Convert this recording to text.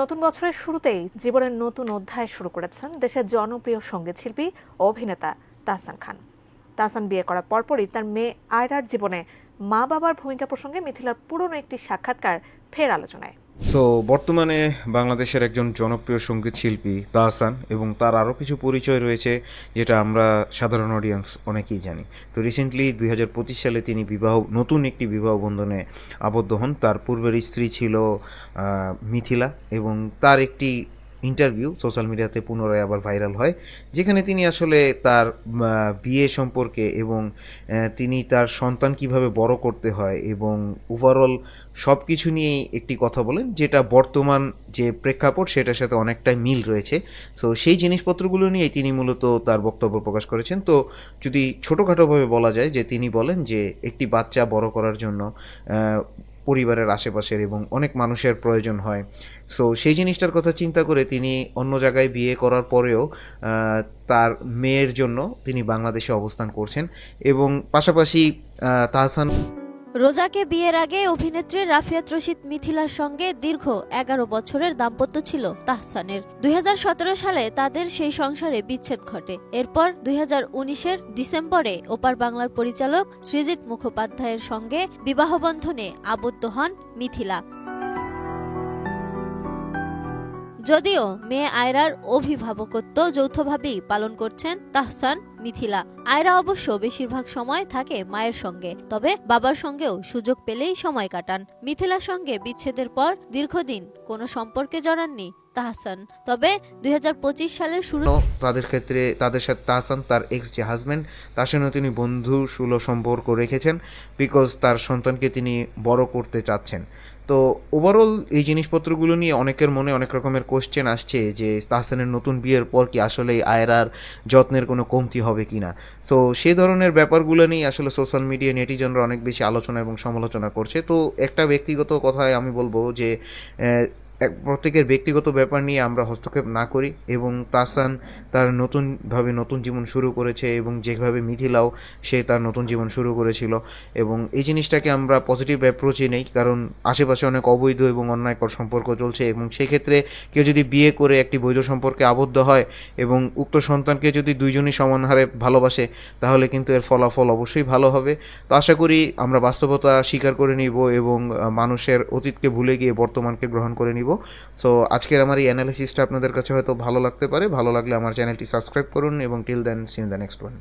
নতুন বছরের শুরুতেই জীবনের নতুন অধ্যায় শুরু করেছেন দেশের জনপ্রিয় সংগীত শিল্পী ও অভিনেতা তাহসান খান। তাহসান বিয়ে করার পরপরই তার মেয়ে আয়রার জীবনে মা বাবার ভূমিকা প্রসঙ্গে মিথিলার পুরনো একটি সাক্ষাৎকার ফের আলোচনায়। তো বর্তমানে বাংলাদেশের একজন জনপ্রিয় সংগীত শিল্পী তাহসান এবং তার আরও কিছু পরিচয় রয়েছে যেটা আমরা সাধারণ অডিয়েন্স অনেকেই জানি। তো রিসেন্টলি দুই হাজার পঁচিশ সালে তিনি বিবাহ, নতুন একটি বিবাহ বন্ধনে আবদ্ধ হন। তার পূর্বের স্ত্রী ছিল মিথিলা এবং তার একটি ইন্টারভিউ সোশ্যাল মিডিয়াতে পুনরায় আবার ভাইরাল হয়, যেখানে তিনি আসলে তার বিয়ে সম্পর্কে এবং তিনি তার সন্তান কীভাবে বড় করতে হয় এবং ওভারঅল সব কিছু নিয়েই একটি কথা বলেন, যেটা বর্তমান যে প্রেক্ষাপট সেটার সাথে অনেকটাই মিল রয়েছে। সো সেই জিনিসপত্রগুলো নিয়েই তিনি মূলত তার বক্তব্য প্রকাশ করেছেন। তো, যদি ছোটোখাটোভাবে বলা যায় যে তিনি বলেন যে একটি বাচ্চা বড় করার জন্য পরিবারের আশেপাশের এবং অনেক মানুষের প্রয়োজন হয়। সো সেই জিনিসটার কথা চিন্তা করে তিনি অন্য জায়গায় বিয়ে করার পরেও তার মেয়ের জন্য তিনি বাংলাদেশে অবস্থান করছেন এবং পাশাপাশি তাহসান রোজাকে বিয়ের আগে অভিনেত্রী রাফিয়াত রশিদ মিথিলার সঙ্গে দীর্ঘ এগারো বছরের দাম্পত্য ছিল তাহসানের। দুই হাজার সতেরো সালে তাদের সেই সংসারে বিচ্ছেদ ঘটে। এরপর দুই এর ডিসেম্বরে ওপার বাংলার পরিচালক সৃজিত মুখোপাধ্যায়ের সঙ্গে বিবাহবন্ধনে আবদ্ধ হন মিথিলা। যদিও মেয়ে আয়রার অভিভাবকত্ব যৌথভাবেই পালন করছেন তাহসান মিথিলা। আয়রা অবশ্য বেশিরভাগ সময় থাকে মায়ের সঙ্গে, তবে বাবার সঙ্গেও সুযোগ পেলেই সময় কাটান। মিথিলার সঙ্গে বিচ্ছেদের পর দীর্ঘদিন কোনো সম্পর্কে জড়াননি তাহসান। তবে দুই হাজার পঁচিশ সালের শুরু তাদের ক্ষেত্রে তাদের সাথে তাহসান তার এক্স যে হাজব্যান্ড তার সঙ্গে তিনি বন্ধু সুলভ সম্পর্ক রেখেছেন বিকজ তার সন্তানকে তিনি বড় করতে চাচ্ছেন। তো ওভারঅল এই জিনিসপত্রগুলো নিয়ে অনেকের মনে অনেক রকমের কোশ্চেন আসছে যে, তাহসানের নতুন বিয়ের পর কি আসলে আয়রার যত্নের কোনো কমতি হবে কি না তো সেই ধরনের ব্যাপারগুলো নিয়ে আসলে সোশ্যাল মিডিয়া নেটিজনরা অনেক বেশি আলোচনা এবং সমালোচনা করছে। তো একটা ব্যক্তিগত কথায় আমি বলব যে এক প্রত্যেকের ব্যক্তিগত ব্যাপার নিয়ে আমরা হস্তক্ষেপ না করি এবং তাসান তার নতুনভাবে নতুন জীবন শুরু করেছে এবং যেভাবে মিথিলাও সে তার নতুন জীবন শুরু করেছিল এবং এই জিনিসটাকে আমরা পজিটিভ অ্যাপ্রোচে নেই, কারণ আশেপাশে অনেক অবৈধ এবং অন্যায়কর সম্পর্ক চলছে এবং সেক্ষেত্রে কেউ যদি বিয়ে করে একটি বৈধ সম্পর্কে আবদ্ধ হয় এবং উক্ত সন্তানকে যদি দুইজনই সমান হারে ভালোবাসে, তাহলে কিন্তু এর ফলাফল অবশ্যই ভালো হবে। তো আশা করি আমরা বাস্তবতা স্বীকার করে নিব এবং মানুষের অতীতকে ভুলে গিয়ে বর্তমানকে গ্রহণ করে নিব। সো আজকের আমার এই অ্যানালিসিসটা আপনাদের কাছে হয়তো ভালো লাগতে পারে। ভালো লাগলে আমার চ্যানেলটি সাবস্ক্রাইব করুন এবং till then seen the next one